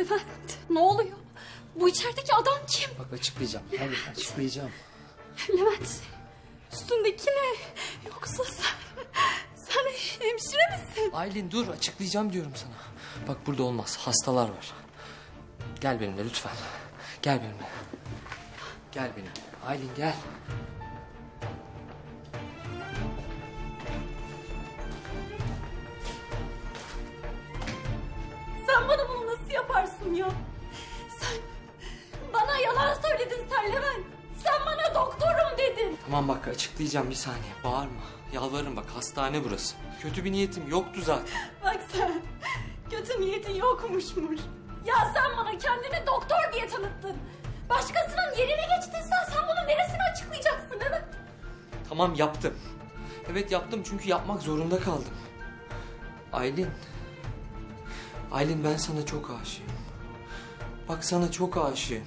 Levent ne oluyor? Bu içerideki adam kim? Bak açıklayacağım. Hayır açıklayacağım. Levent üstündeki ne? Yoksa sen, sen hemşire misin? Aylin dur açıklayacağım diyorum sana. Bak burada olmaz. Hastalar var. Gel benimle lütfen. Gel benimle. Gel benimle. Aylin gel. Yaparsın ya? Sen bana yalan söyledin sen Levent. Sen bana doktorum dedin. Tamam bak açıklayacağım bir saniye. Bağırma. Yalvarırım bak hastane burası. Kötü bir niyetim yoktu zaten. Bak sen kötü niyetin yokmuşmuş. Ya sen bana kendini doktor diye tanıttın. Başkasının yerine geçtin sen. Sen bunun neresini açıklayacaksın Levent? Tamam yaptım. Evet yaptım çünkü yapmak zorunda kaldım. Aylin. Aylin ben sana çok aşığım. Bak sana çok aşığım.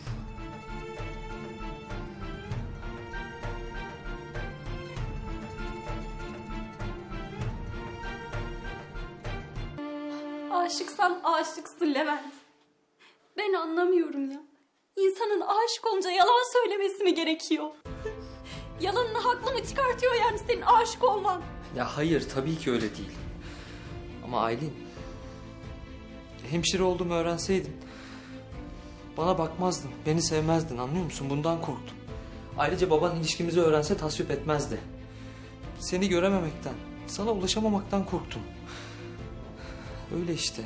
Aşıksan aşıksın Levent. Ben anlamıyorum ya. İnsanın aşık olunca yalan söylemesi mi gerekiyor? Yalanını haklı mı çıkartıyor yani senin aşık olman? Ya hayır tabii ki öyle değil. Ama Aylin. Hemşire olduğumu öğrenseydin. Bana bakmazdın, beni sevmezdin anlıyor musun? Bundan korktum. Ayrıca baban ilişkimizi öğrense tasvip etmezdi. Seni görememekten, sana ulaşamamaktan korktum. Öyle işte.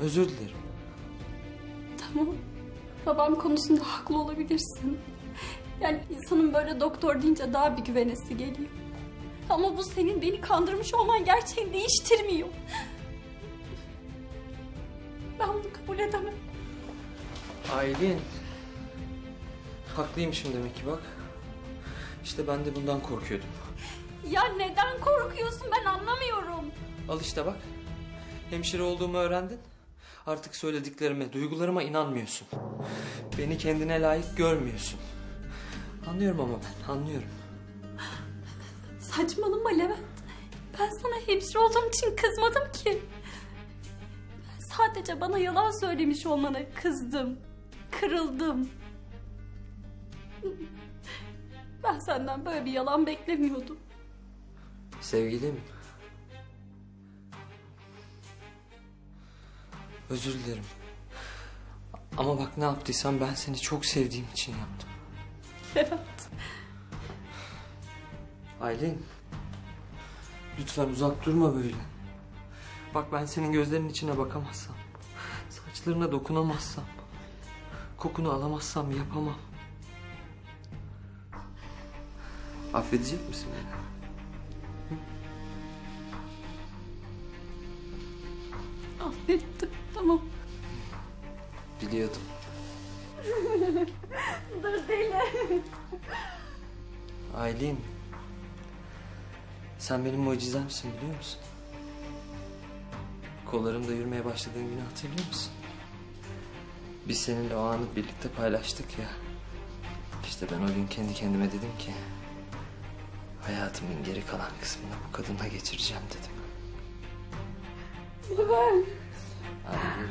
Özür dilerim. Tamam. Babam konusunda haklı olabilirsin. Yani insanın böyle doktor deyince daha bir güvenesi geliyor. Ama bu senin beni kandırmış olman gerçeğini değiştirmiyor. Ben bunu kabul edemem. Aylin. Haklıymışım demek ki bak. İşte ben de bundan korkuyordum. Ya neden korkuyorsun ben anlamıyorum. Al işte bak. Hemşire olduğumu öğrendin. Artık söylediklerime, duygularıma inanmıyorsun. Beni kendine layık görmüyorsun. Anlıyorum ama ben, anlıyorum. Saçmalama Levent. Ben sana hemşire olduğum için kızmadım ki. Ben sadece bana yalan söylemiş olmana kızdım. Kırıldım. Ben senden böyle bir yalan beklemiyordum. Sevgilim. Özür dilerim. Ama bak ne yaptıysam ben seni çok sevdiğim için yaptım. Levent. Aylin. Lütfen uzak durma böyle. Bak ben senin gözlerinin içine bakamazsam, saçlarına dokunamazsam, kokunu alamazsam yapamam. Affedecek misin beni? Affettim. Tamam. Biliyordum. Dur deli. Aylin. Sen benim mucizemsin biliyor musun? Kollarımda yürümeye başladığın günü hatırlıyor musun? Biz seninle o anı birlikte paylaştık ya. İşte ben o gün kendi kendime dedim ki... ...hayatımın geri kalan kısmını bu kadınla geçireceğim dedim. Levent. Aylin.